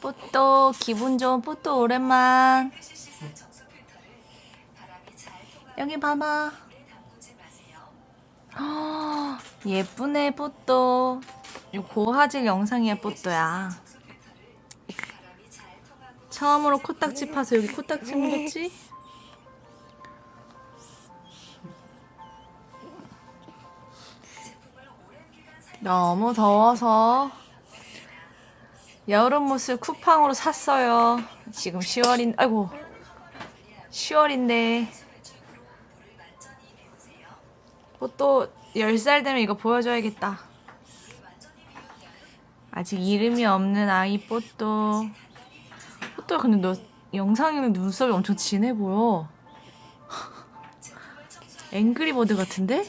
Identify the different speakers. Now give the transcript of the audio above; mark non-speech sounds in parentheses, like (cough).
Speaker 1: 뽀또 기분 좋은 뽀또 오랜만. 여기 봐봐. 아, 예쁘네 뽀또. 이 고화질 영상이야 뽀또야. 처음으로 코딱지 파서 여기 코딱지 묻었지? 너무 더워서 여름 옷을 쿠팡으로 샀어요. 지금 10월인, 아이고, 10월인데. 또 10살 되면 이거 보여줘야겠다. 아직 이름이 없는 아이 뽀또. 뽀또야, 근데 너 영상에는 눈썹이 엄청 진해 보여. (laughs) 앵그리버드 같은데?